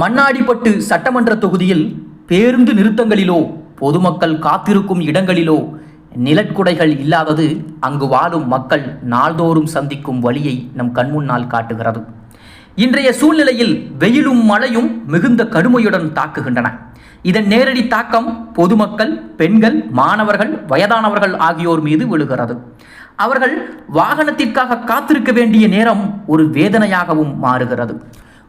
மண்ணாடிப்பட்டு சட்டமன்ற தொகுதியில் பேருந்து நிறுத்தங்களிலோ பொதுமக்கள் காத்திருக்கும் இடங்களிலோ நிலக்குடைகள் இல்லாதது அங்கு வாழும் மக்கள் நாள்தோறும் சந்திக்கும் வழியை நம் கண்முன்னால் காட்டுகிறது. இன்றைய சூழ்நிலையில் வெயிலும் மழையும் மிகுந்த கடுமையுடன் தாக்குகின்றன. இதன் நேரடி தாக்கம் பொதுமக்கள் பெண்கள் மாணவர்கள் வயதானவர்கள் ஆகியோர் மீது விழுகிறது. அவர்கள் வாகனத்திற்காக காத்திருக்க வேண்டிய நேரம் ஒரு வேதனையாகவும் மாறுகிறது.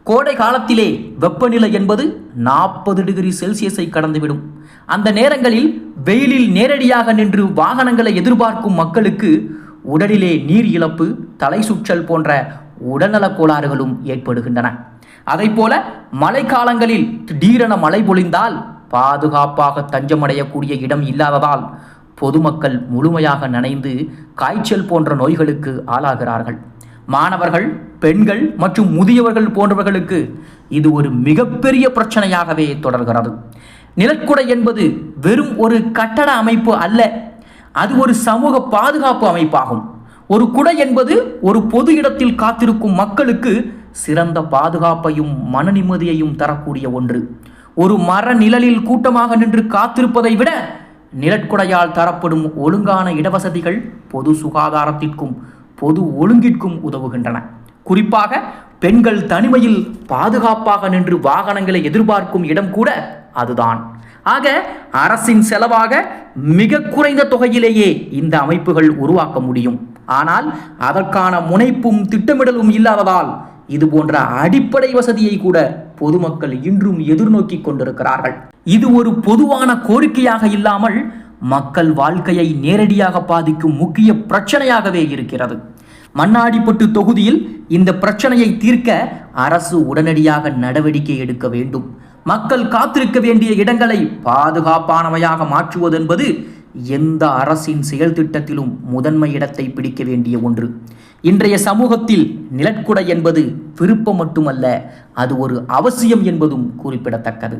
கோடை காலத்திலே வெப்பநிலை என்பது நாற்பது டிகிரி செல்சியஸை கடந்துவிடும். அந்த நேரங்களில் வெயிலில் நேரடியாக நின்று வாகனங்களை எதிர்பார்க்கும் மக்களுக்கு உடலிலே நீர் இழப்பு தலை சுற்றல் போன்ற உடல்நலக் கோளாறுகளும் ஏற்படுகின்றன. அதைப்போல மழைக்காலங்களில் திடீரென மழை பொழிந்தால் பாதுகாப்பாக தஞ்சமடையக்கூடிய இடம் இல்லாததால் பொதுமக்கள் முழுமையாக நனைந்து காய்ச்சல் போன்ற நோய்களுக்கு ஆளாகிறார்கள். மாணவர்கள் பெண்கள் மற்றும் முதியவர்கள் போன்றவர்களுக்கு இது ஒரு மிகப்பெரிய பிரச்சனையாகவே தொடர்கிறது. நிலக்குடை என்பது வெறும் ஒரு கட்டட அமைப்பு அல்ல அது ஒரு சமூக பாதுகாப்பு அமைப்பாகும். ஒரு குடை என்பது ஒரு பொது இடத்தில் காத்திருக்கும் மக்களுக்கு சிறந்த பாதுகாப்பையும் மன நிம்மதியையும் தரக்கூடிய ஒன்று. ஒரு மர நிழலில் கூட்டமாக நின்று காத்திருப்பதை விட நிலக்குடையால் தரப்படும் ஒழுங்கான இடவசதிகள் பொது சுகாதாரத்திற்கும் பொது ஒழுங்கிற்கும் உதவுகின்றன. குறிப்பாக பெண்கள் தனிமையில் பாதுகாப்பாக நின்று வாகனங்களை எதிர்பார்க்கும் இடம் கூட அதுதான். ஆக அரசின் செலவாக மிக குறைந்த தொகையிலேயே இந்த அமைப்புகள் உருவாக்க முடியும். ஆனால் அதற்கான முனைப்பும் திட்டமிடலும் இல்லாததால் இது போன்ற அடிப்படை வசதியை கூட பொதுமக்கள் இன்றும் எதிர்நோக்கி கொண்டிருக்கிறார்கள். இது ஒரு பொதுவான கோரிக்கையாக இல்லாமல் மக்கள் வாழ்க்கையை நேரடியாக பாதிக்கும் முக்கிய பிரச்சனையாகவே இருக்கிறது. மண்ணாடிப்பட்டு தொகுதியில் இந்த பிரச்சனையை தீர்க்க அரசு உடனடியாக நடவடிக்கை எடுக்க வேண்டும். மக்கள் காத்திருக்க வேண்டிய இடங்களை பாதுகாப்பானவையாக மாற்றுவது என்பது எந்த அரசின் செயல் திட்டத்திலும் முதன்மை இடத்தை பிடிக்க வேண்டிய ஒன்று. இன்றைய சமூகத்தில் நிலக்குடை என்பது விருப்பம் மட்டுமல்ல அது ஒரு அவசியம் என்பதும் குறிப்பிடத்தக்கது.